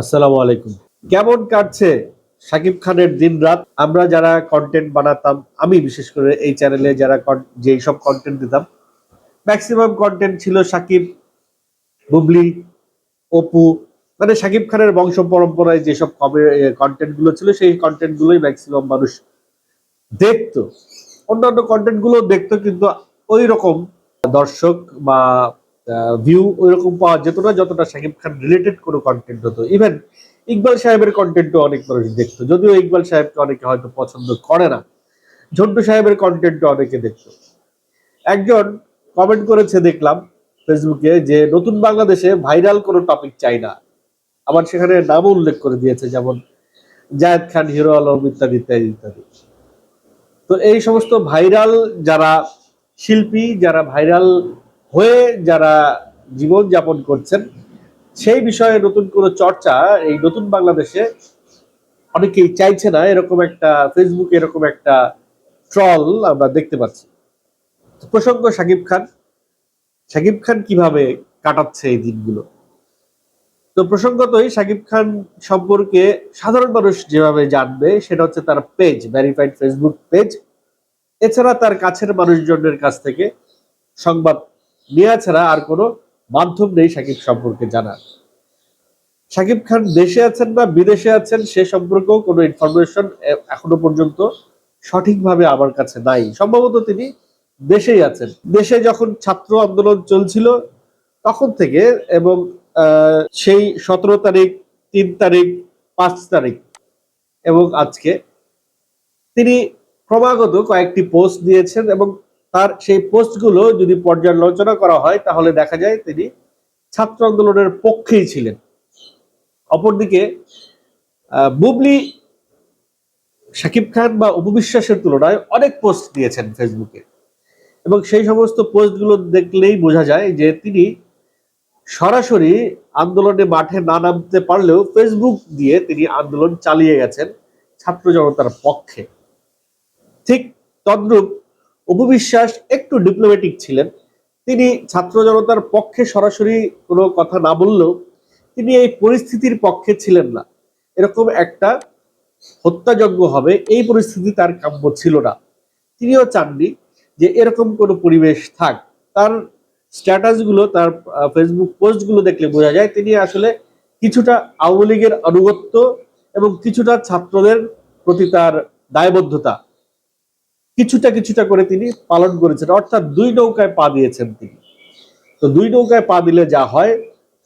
আসসালামু আলাইকুম। কেমন কাটছে শাকিব খানের দিন রাত? আমরা যারা কন্টেন্ট বানাতাম, আমি বিশেষ করে এই চ্যানেলে যারা যেই সব কন্টেন্ট দিতাম ম্যাক্সিমাম কন্টেন্ট ছিল সাকিব, বুবলি, অপু মানে সাকিব খানের বংশ পরম্পরায় যেসব কন্টেন্টগুলো ছিল, সেই কন্টেন্ট গুলোই ম্যাক্সিমাম মানুষ দেখতো। অন্যান্য কন্টেন্টগুলো দেখতো, কিন্তু ওই রকম দর্শক বা ভিউ ওই রকম পাওয়া যেত না, যতটা শাকিব খান রিলেটেড কোনো কন্টেন্ট হতো। ইভেন ইকবাল সাহেবের কন্টেন্টও অনেক মানুষ দেখতো। যদিও ইকবাল সাহেবকে অনেকে হয়তো পছন্দ করে না, ঝন্টু সাহেবের কন্টেন্টও অনেকে দেখতো। একজন কমেন্ট করেছে, দেখলাম ফেসবুকে যে নতুন বাংলাদেশে ভাইরাল কোনো টপিক চাই না। আবার সেখানে নামও উল্লেখ করে দিয়েছে, যেমন জায়েদ খান, হিরো আলম ইত্যাদি ইত্যাদি ইত্যাদি। তো এই সমস্ত ভাইরাল যারা শিল্পী, যারা ভাইরাল হয়ে যারা জীবন যাপন করছেন, সেই বিষয়ে নতুন কোনো চর্চা এই নতুন বাংলাদেশে অনেকেই চাইছে না। এরকম একটা ফেসবুকে এরকম একটা ট্রল আমরা দেখতে পাচ্ছি। প্রসঙ্গ শাকিব খান। শাকিব খান কীভাবে কাটাচ্ছে এই দিনগুলো? তো প্রসঙ্গতই শাকিব খান সম্পর্কে সাধারণ মানুষ যেভাবে জানবে, সেটা হচ্ছে তার পেজ ভেরিফাইড ফেসবুক পেজ এছাড়া তার কাছের মানুষজনের কাছ থেকে সংবাদ নেওয়া ছাড়া আর কোনো মাধ্যম নেই সাকিব সম্পর্কে জানার। সাকিব খান দেশে আছেন না বিদেশে আছেন, সে সম্পর্কেও কোনো ইনফরমেশন এখনও পর্যন্ত সঠিকভাবে আমার কাছে নাই। সম্ভবত তিনি দেশেই আছেন। দেশে যখন ছাত্র আন্দোলন চলছিল তখন থেকে এবং সেই সতেরো তারিখ, তিন তারিখ, পাঁচ তারিখ এবং আজকে তিনি ক্রমাগত কয়েকটি পোস্ট দিয়েছেন এবং তার সেই পোস্টগুলো যদি পর্যালোচনা করা হয়, তাহলে দেখা যায় তিনি ছাত্র আন্দোলনের পক্ষেই ছিলেন। অপরদিকে বুবলি, শাকিব খান বা উপবিশ্বাসের তুলনায় অনেক পোস্ট দিয়েছেন ফেসবুকে। এবং সেই সমস্ত পোস্টগুলো দেখলেই বোঝা যায় যে তিনি সরাসরি আন্দোলনে মাঠে না নামতে পারলেও ফেসবুক দিয়ে তিনি আন্দোলন চালিয়ে গেছেন ছাত্র জনতার পক্ষে। ঠিক তদ্রূপ উপবিশ্বাস একটু ডিপ্লোম্যাটিক ছিলেন। তিনি ছাত্র জনতার পক্ষে সরাসরি কোনো কথা না বললেও তিনি এই পরিস্থিতির পক্ষে ছিলেন না। এরকম একটা হত্যাযজ্ঞ হবে, এই পরিস্থিতি তার কাম্য ছিল না। তিনিও চাননি যে এরকম কোনো পরিবেশ থাক। তার স্ট্যাটাসগুলো তার ফেসবুক পোস্টগুলো দেখলে বোঝা যায়, তিনি আসলে কিছুটা আওয়ামী লীগের আনুগত্য এবং কিছুটা ছাত্রদের প্রতি তার দায়বদ্ধতা। কিছুটা কিছুটা করে তিনি পালন করেছেন। অর্থাৎ দুই নৌকায় পা দিয়েছেন তিনি। তো দুই নৌকায় পা দিলে যা হয়,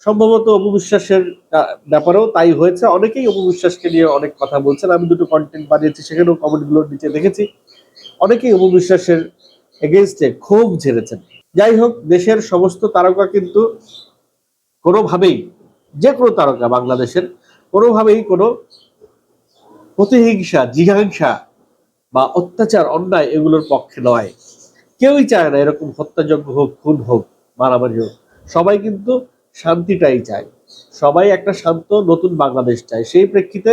সম্ভবত অপবিশ্বাসের ব্যাপারেও তাই হয়েছে। অনেকেই অপবিশ্বাসকে নিয়ে অনেক কথা বলছেন। আমি দুটো কন্টেন্ট বানিয়েছি, সেখানেও কমেন্টগুলোর নিচে দেখেছি। অনেকেই অপবিশ্বাসের এগেনস্টে ক্ষোভ ঝেড়েছেন। যাই হোক, দেশের সমস্ত তারকা কিন্তু কোনোভাবেই, যে কোনো তারকা বাংলাদেশের, কোনোভাবেই কোনো প্রতিহিংসা জিঘাংসা বা অত্যাচার, অন্যায় এগুলোর পক্ষে নয়। কেউই চায় না এরকম হত্যাযজ্ঞ হোক, খুন হোক, মারামারি হোক। সবাই কিন্তু শান্তিটাই চায়। সবাই একটা শান্ত, নতুন বাংলাদেশ চায়। সেই প্রেক্ষিতে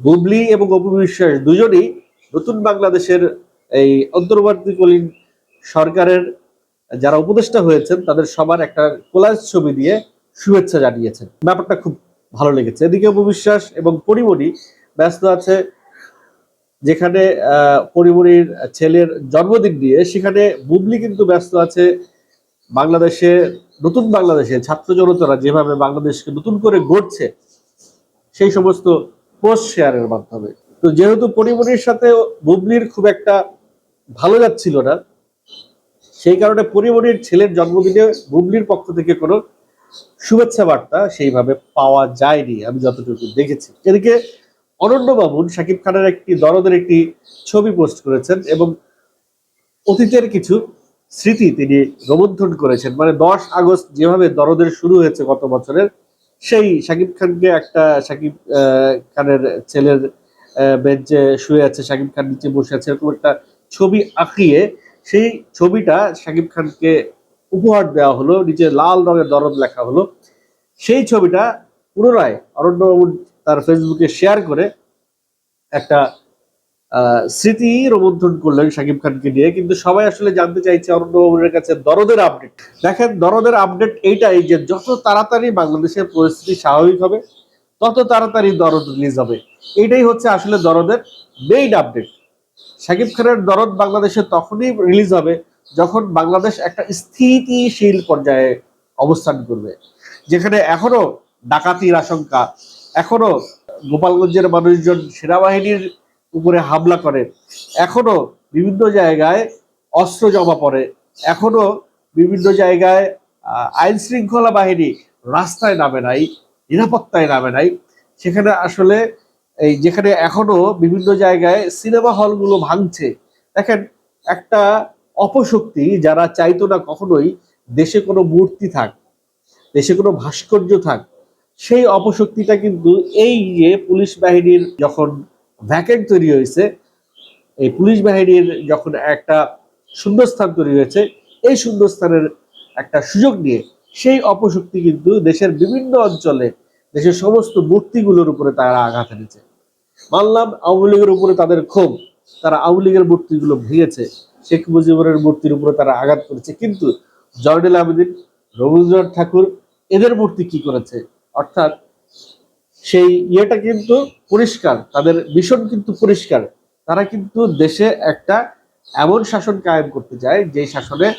বুবলি এবং অপবিশ্বাস দুজনেই নতুন বাংলাদেশের এই অন্তর্বর্তীকালীন সরকারের যারা উপদেষ্টা হয়েছেন, তাদের সবার একটা কোলাজ ছবি দিয়ে শুভেচ্ছা জানিয়েছেন। ব্যাপারটা খুব ভালো লেগেছে। এদিকে অপবিশ্বাস এবং পরিমণি ব্যস্ত আছে যেখানে পরিমণির ছেলের জন্মদিন নিয়ে সেখানে বুবলি কিন্তু ব্যস্ত আছে। বাংলাদেশে, নতুন বাংলাদেশে ছাত্র জনতারা যেভাবে বাংলাদেশকে নতুন করে গড়ছে, সেই সমস্ত পোস্ট শেয়ারের মাধ্যমে। তো যেহেতু পরিমণির সাথে বুবলির খুব একটা ভালো যাচ্ছিল না, সেই কারণে পরিমণির ছেলের জন্মদিনে বুবলির পক্ষ থেকে কোনো শুভেচ্ছা বার্তা সেইভাবে পাওয়া যায়নি, আমি যতটুকু দেখেছি। এদিকে অনন্য বাবুন শাকিব খানের একটি, দরদের একটি ছবি পোস্ট করেছেন এবং অতীতের কিছু স্মৃতি তিনি রোমন্থন করেছেন। মানে দশ আগস্ট যেভাবে দরদের শুরু হয়েছে গত বছরের, সেই শাকিব খানকে একটা শাকিব খানের ছেলের বেঞ্চে শুয়ে আছে, শাকিব খান নিচে বসে আছে, এরকম একটা ছবি আঁকিয়ে সেই ছবিটা শাকিব খানকে উপহার দেওয়া হলো, নিচে লাল রঙের দরদ লেখা হলো। সেই ছবিটা পুনরায় অরণ্যবাবু তার ফেসবুকে শেয়ার করে একটা স্মৃতি রোমন্থন করলেন শাকিব খানকে নিয়ে। কিন্তু সবাই আসলে জানতে চাইছে অরণ্যবাবুর কাছে দরদের আপডেট দেখেন, দরদের আপডেট এইটাই যে যত তাড়াতাড়ি বাংলাদেশের পরিস্থিতি স্বাভাবিক হবে, তত তাড়াতাড়ি দরদ রিলিজ হবে। এটাই হচ্ছে আসলে দরদের মেইন আপডেট শাকিব খানের দরদ বাংলাদেশে তখনই রিলিজ হবে যখন বাংলাদেশ একটা স্থিতিশীল পর্যায়ে অবস্থান করবে। যেখানে এখনও ডাকাতির আশঙ্কা এখনও গোপালগঞ্জের মানুষজন সেনাবাহিনীর উপরে হামলা করে, এখনও বিভিন্ন জায়গায় অস্ত্র জমা পড়ে, এখনও বিভিন্ন জায়গায় আইন শৃঙ্খলা বাহিনী রাস্তায় নামে নাই, নিরাপত্তায় নামে নাই। সেখানে আসলে এই যেখানে এখনও বিভিন্ন জায়গায় সিনেমা হলগুলো ভাঙছে, দেখেন একটা অপশক্তি যারা চাইতো না কখনোই দেশে কোনো মূর্তি থাক, দেশে কোনো ভাস্কর্য থাক সেই অপশক্তিটা কিন্তু এই যে পুলিশ বাহিনীর যখন ভ্যাকেন্ট তৈরি হয়েছে, এই পুলিশ বাহিনীর যখন একটা শূন্যস্থান তৈরি হয়েছে, এই শূন্যস্থানের একটা সুযোগ নিয়ে সেই অপশক্তি কিন্তু দেশের বিভিন্ন অঞ্চলে, দেশের সমস্ত মূর্তিগুলোর উপরে তারা আঘাত এনেছে। মানলাম আওয়ামী লীগের উপরে তাদের ক্ষোভ, তারা আওয়ামী লীগের মূর্তিগুলো ভেঙেছে, শেখ মুজিবুরের মূর্তির উপরে তারা আঘাত করেছে। কিন্তু জয়নুল আবেদিন, রবীন্দ্রনাথ ঠাকুর, এদের মূর্তি কি করেছে? অর্থাৎ সেই ইয়েটা কিন্তু পরিষ্কার, তাদের মিশন কিন্তু পরিষ্কার। তারা কিন্তু দেশে একটা এমন শাসন কায়েম করতে চায় যে শাসনে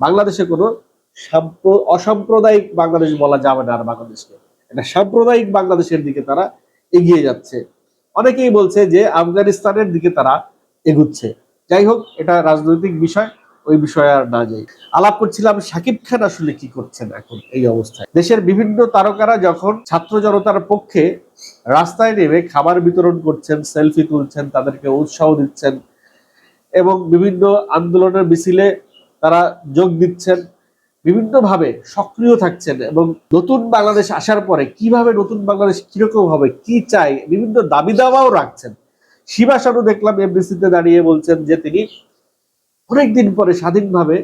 বাংলাদেশে কোনো সাম্প্র- অসাম্প্রদায়িক বাংলাদেশ বলা যাবে না আর বাংলাদেশকে। একটা সাম্প্রদায়িক বাংলাদেশের দিকে তারা এগিয়ে যাচ্ছে। অনেকেই বলছে যে আফগানিস্তানের দিকে তারা এগুচ্ছে। যাই হোক, এটা রাজনৈতিক বিষয়। ওই বিষয়ে আর না যাই। আলাপ করছিলাম, সাকিব খান আসলে কি করছেন এখন এই অবস্থায়? দেশের বিভিন্ন তারকারা যখন ছাত্র জনতার পক্ষে রাস্তায় নেমে খাবার বিতরণ করছেন, সেলফি তুলছেন, তাদেরকে উৎসাহ দিচ্ছেন এবং বিভিন্ন আন্দোলনের মিছিলে তারা যোগ দিচ্ছেন, বিভিন্নভাবে সক্রিয় থাকছেন এবং নতুন বাংলাদেশ আসার পরে কীভাবে নতুন বাংলাদেশ কীরকম হবে, কি চাই, বিভিন্ন দাবি দাওয়াও রাখছেন। শিবা শানু দেখলাম এমবিসিতে দাঁড়িয়ে বলছেন যে তিনি অনেকদিন পরে স্বাধীনভাবে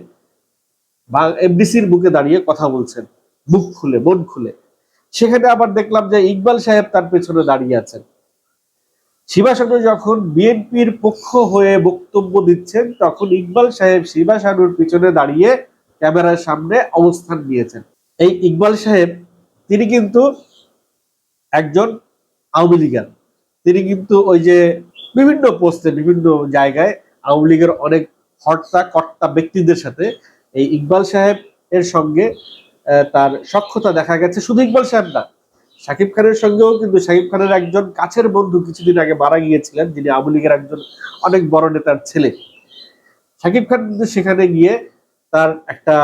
এমডিসির বুকে দাঁড়িয়ে কথা বলছেন মুখ খুলে মন খুলে। সেখানে আবার দেখলাম যে ইকবাল সাহেব তার পেছনে দাঁড়িয়ে আছেন। শিবা শানু যখন বিএনপির পক্ষ হয়ে বক্তব্য দিচ্ছেন, তখন ইকবাল সাহেব শিবা শানুর পিছনে দাঁড়িয়ে ক্যামেরার সামনে অবস্থান নিয়েছেন। এই ইকবাল সাহেব, তিনি কিন্তু একজন আওয়ামী লীগার। তিনি কিন্তু ওই যে বিভিন্ন পোস্টে বিভিন্ন জায়গায় আওয়ামী লীগের অনেক হর্তা কর্তা ব্যক্তিদের সাথে এই ইকবাল সাহেব এর সঙ্গে তার সক্ষতা দেখা গেছে। শুধু ইকবাল সাহেব না, শাকিব খানের সঙ্গেও কিন্তু শাকিব খানের একজন কাছের বন্ধু কিছুদিন আগে মারা গিয়েছিলেন, যিনি আওয়ামী লীগের একজন অনেক বড় নেতার ছেলে। শাকিব খান কিন্তু সেখানে গিয়ে তার একটা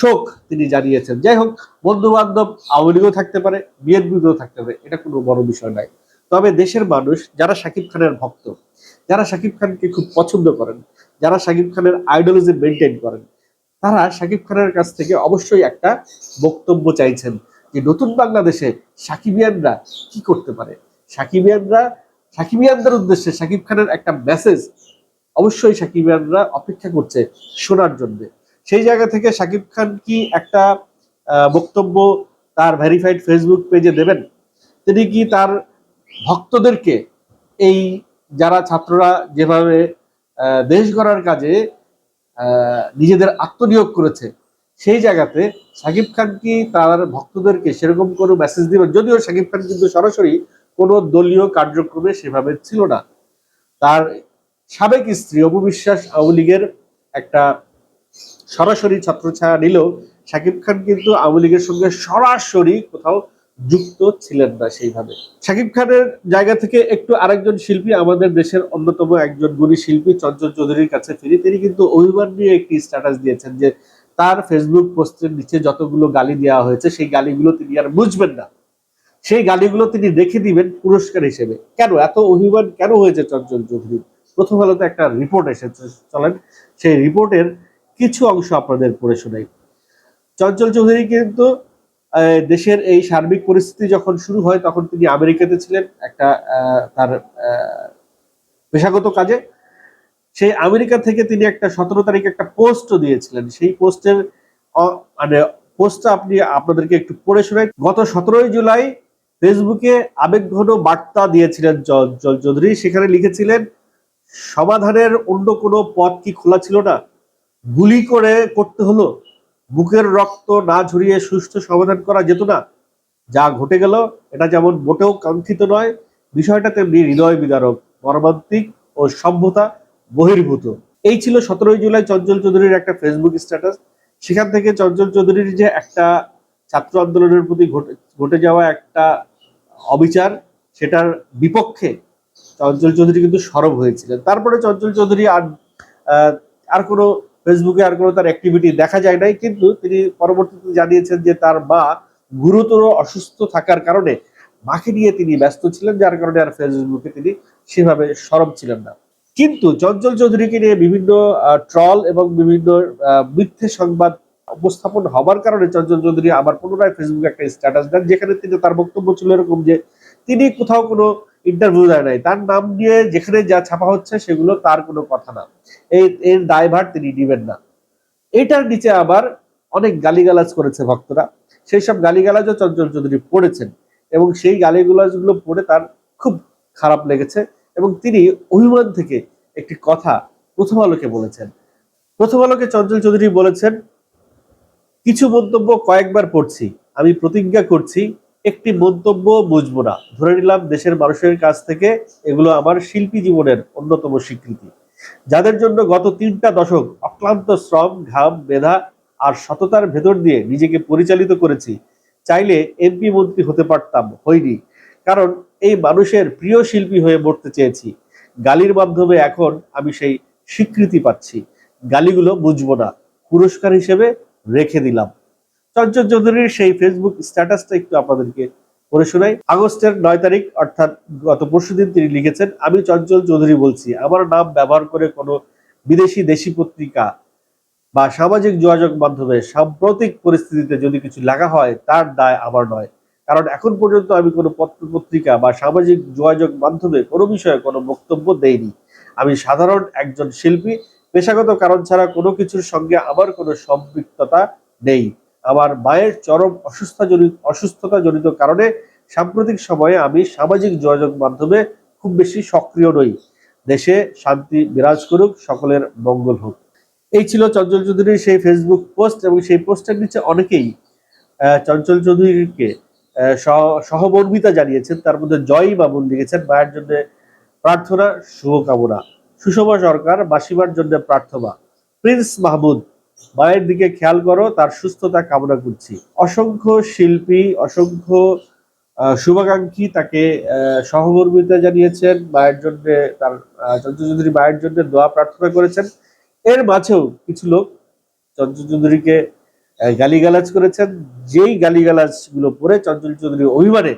শোক তিনি জানিয়েছেন। যাই হোক বন্ধু বান্ধব আওয়ামী লীগও থাকতে পারে, বিএনপিতেও থাকতে পারে, এটা কোনো বড় বিষয় নয়। তবে দেশের মানুষ যারা শাকিব খানের ভক্ত, যারা শাকিব খানকে খুব পছন্দ করেন, যারা শাকিব খানের আইডিওলজি মেনটেন করেন, তারা শাকিব খানের কাছ থেকে অবশ্যই একটা বক্তব্য চাইছেন যে নতুন বাংলাদেশে সাকিবিয়ানরা কি করতে পারে। সাকিবিয়ানরা সাকিবিয়ানদের উদ্দেশ্যে শাকিব খানের একটা মেসেজ অবশ্যই সাকিবিয়ানরা অপেক্ষা করছে শোনার জন্য। সেই জায়গা থেকে শাকিব খান কি একটা বক্তব্য তার ভেরিফাইড ফেসবুক পেজে দেবেন? তিনি কি তার ভক্তদেরকে এই যারা ছাত্ররা যেভাবে দেশ গড়ার কাজে নিজেদের আত্মনিয়োগ করেছে, সেই জায়গাতে শাকিব খান কি তার ভক্তদেরকে সেরকম কোনো মেসেজ দিবেন? যদিও শাকিব খান কিন্তু সরাসরি কোনো দলীয় কার্যক্রমে সেভাবে ছিল না। তার সাবেক স্ত্রী অপু বিশ্বাস আওয়ামী লীগের একটা সরাসরি ছত্রছায়া নিলেও শাকিব খান কিন্তু আওয়ামী লীগের সঙ্গে সরাসরি কোথাও যুক্ত ছিলেন না সেইভাবে। শাকিব খানের জায়গা থেকে একটু আরেকজন শিল্পী আমাদের দেশের অন্যতম একজন গুণী শিল্পী চঞ্চল চৌধুরীর কাছে ফিরি। তিনি কিন্তু অভিমান নিয়ে একটি স্ট্যাটাস দিয়েছেন যে তার ফেসবুক পোস্টের নিচে যতগুলো গালি দেওয়া হয়েছে, সেই গালিগুলো তিনি আর বুঝবেন না। সেই গালিগুলো তিনি রেখে দিবেন পুরস্কার হিসেবে। কেন? এত অভিমান কেন হয়েছে চঞ্চল চৌধুরী প্রথম আলোতে একটা রিপোর্ট এসেছে, চলেন। সেই রিপোর্টের কিছু অংশ আপনাদের পড়ে শোনাই। চঞ্চল চৌধুরী কিন্তু দেশের এই সার্বিক পরিস্থিতি যখন শুরু হয়, তখন তিনি আমেরিকাতে ছিলেন, একটা তার পেশাগত কাজে। সেই আমেরিকা থেকে তিনি একটা সতেরো তারিখে একটা পোস্টও দিয়েছিলেন। সেই পোস্টের মানে পোস্টটা আপনি, আপনাদেরকে একটু পড়ে শোনাই। গত সতেরোই জুলাই ফেসবুকে আবেগঘন বার্তা দিয়েছিলেন চঞ্চল চৌধুরী। সেখানে লিখেছিলেন, সমাধানের অন্য কোনো পথ কি খোলা ছিল না? গুলি করে করতে হলো? বুকের রক্ত না ঝরিয়ে সুষ্ঠু সমাধান করা যেত না। যা ঘটে গেল, এটা যেমন মোটেও কাঙ্ক্ষিত নয়, বিষয়টা তেমনি হৃদয় বিদারক, মর্মান্তিক ও সভ্যতা বহির্ভূত। এই ছিল সতেরোই জুলাই চঞ্চল চৌধুরীর একটা ফেসবুক স্ট্যাটাস সেখান থেকে চঞ্চল চৌধুরীর যে একটা ছাত্র আন্দোলনের প্রতি ঘটে যাওয়া একটা অবিচার, সেটার বিপক্ষে চঞ্চল চৌধুরী কিন্তু সরব হয়েছিলেন। তারপরে চঞ্চল চৌধুরী আর আর কোনো ফেসবুকে আর কোনো তার অ্যাক্টিভিটি দেখা যায় নাই, কিন্তু তিনি পরবর্তীতে জানিয়েছেন যে তার মা গুরুতর অসুস্থ থাকার কারণে মাকে নিয়ে তিনি ব্যস্ত ছিলেন, যার কারণে আর ফেসবুকে তিনি সেভাবে সরব ছিলেন না। কিন্তু চঞ্চল চৌধুরীকে নিয়ে বিভিন্ন ট্রল এবং বিভিন্ন মিথ্যে সংবাদ উপস্থাপন হবার কারণে চঞ্চল চৌধুরী আবার পুনরায় ফেসবুকে একটা স্ট্যাটাস দেন, যেখানে তিনি তার বক্তব্য ছিল এরকম যে তিনি কোথাও কোনো ইন্টারভিউ দেয় নাই। তার নাম নিয়ে যেখানে যা ছাপা হচ্ছে সেগুলো তার কোনো কথা না। এই, এর দায়ভার তিনি নেবেন না। এটার নিচে আবার অনেক গালিগালাজ করেছে ভক্তরা। সেই সব গালিগালাজও চঞ্চল চৌধুরী পড়েছেন এবং সেই গালিগালাজগুলো পড়ে তার খুব খারাপ লেগেছে এবং তিনি অভিমান থেকে একটি কথা প্রথম আলোকে বলেছেন। প্রথম আলোকে চঞ্চল চৌধুরী বলেছেন, কিছু মন্তব্য কয়েকবার পড়ছি, আমি প্রতিজ্ঞা করছি একটি মন্তব্য বুঝব না। ধরে নিলাম দেশের মানুষের কাছ থেকে এগুলো আমার শিল্পী জীবনের অন্যতম স্বীকৃতি। যাদের জন্য গত তিনটা দশক অক্লান্ত শ্রম, ঘাম, মেধা আর সততার ভেতর দিয়ে নিজেকে পরিচালিত করেছি, চাইলে এমপি মন্ত্রী হতে পারতাম, হইনি। কারণ এই মানুষের প্রিয় শিল্পী হয়ে মরতে চেয়েছি। গালির মাধ্যমে এখন আমি সেই স্বীকৃতি পাচ্ছি। গালিগুলো বুঝব না। পুরস্কার হিসেবে রেখে দিলাম। চঞ্চল চৌধুরীর সেই ফেসবুক স্ট্যাটাসটা একটু আপনাদেরকে পড়ে শোনাই। আগস্টের নয় তারিখ, অর্থাৎ গত পরশুদিন তিনি লিখেছেন, আমি চঞ্চল চৌধুরী বলছি। আমার নাম ব্যবহার করে কোনো বিদেশি দেশি পত্রিকা বা সামাজিক যোগাযোগ মাধ্যমে সাম্প্রতিক পরিস্থিতিতে যদি কিছু লেখা হয়, তার দায় আমার নয়। কারণ এখন পর্যন্ত আমি কোনো পত্র পত্রিকা বা সামাজিক যোগাযোগ মাধ্যমে কোনো বিষয়ে কোনো বক্তব্য দেইনি। আমি সাধারণ একজন শিল্পী। পেশাগত কারণ ছাড়া কোনো কিছুর সঙ্গে আমার কোনো সম্পৃক্ততা নেই। আমার মায়ের চরম অসুস্থতা জনিত অসুস্থতা জনিত কারণে সাম্প্রতিক সময়ে আমি সামাজিক যোগাযোগ মাধ্যমে খুব বেশি সক্রিয় নই। দেশে শান্তি বিরাজ করুক সকলের মঙ্গল হোক। এই ছিল চঞ্চল চৌধুরীর সেই ফেসবুক পোস্ট এবং সেই পোস্টের নিচে অনেকেই চঞ্চল চৌধুরীকে আহ, সহ- সহমর্মিতা জানিয়েছেন। তার মধ্যে জয় বাবুল লিখেছেন মায়ের জন্য প্রার্থনা শুভকামনা। সুষমা সরকার মাসিমার জন্য প্রার্থনা। প্রিন্স মাহমুদ মায়ের দিকে খেয়াল করো তার সুস্থতা কামনা করছি। অসংখ্য শিল্পী অসংখ্য শুভাকাঙ্ক্ষী তাকে সহমর্মিতা জানিয়েছেন মায়ের জন্য তার আহ, চঞ্চল চৌধুরী মায়ের জন্য দোয়া প্রার্থনা করেছেন। এর মাঝেও কিছু লোক চঞ্চল চৌধুরীকে আহ, গালিগালাজ করেছেন। যেই গালিগালাজগুলো পরে চঞ্চল চৌধুরী অভিমানে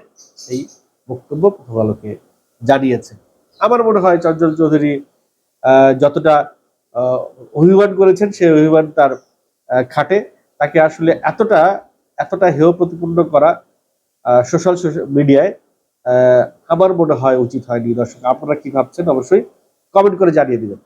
এই বক্তব্য প্রথম আলোকে জানিয়েছেন। আমার মনে হয় চঞ্চল চৌধুরী যতটা অভিমান করেছেন, সেই অভিমান তার খাটে। তাকে আসলে এতটা এতটা হেয় প্রতিপন্ন করা সোশ্যাল মিডিয়ায় আমার মনে হয় উচিত হয়নি। দর্শক, আপনারা কি ভাবছেন? অবশ্যই কমেন্ট করে জানিয়ে দিবেন।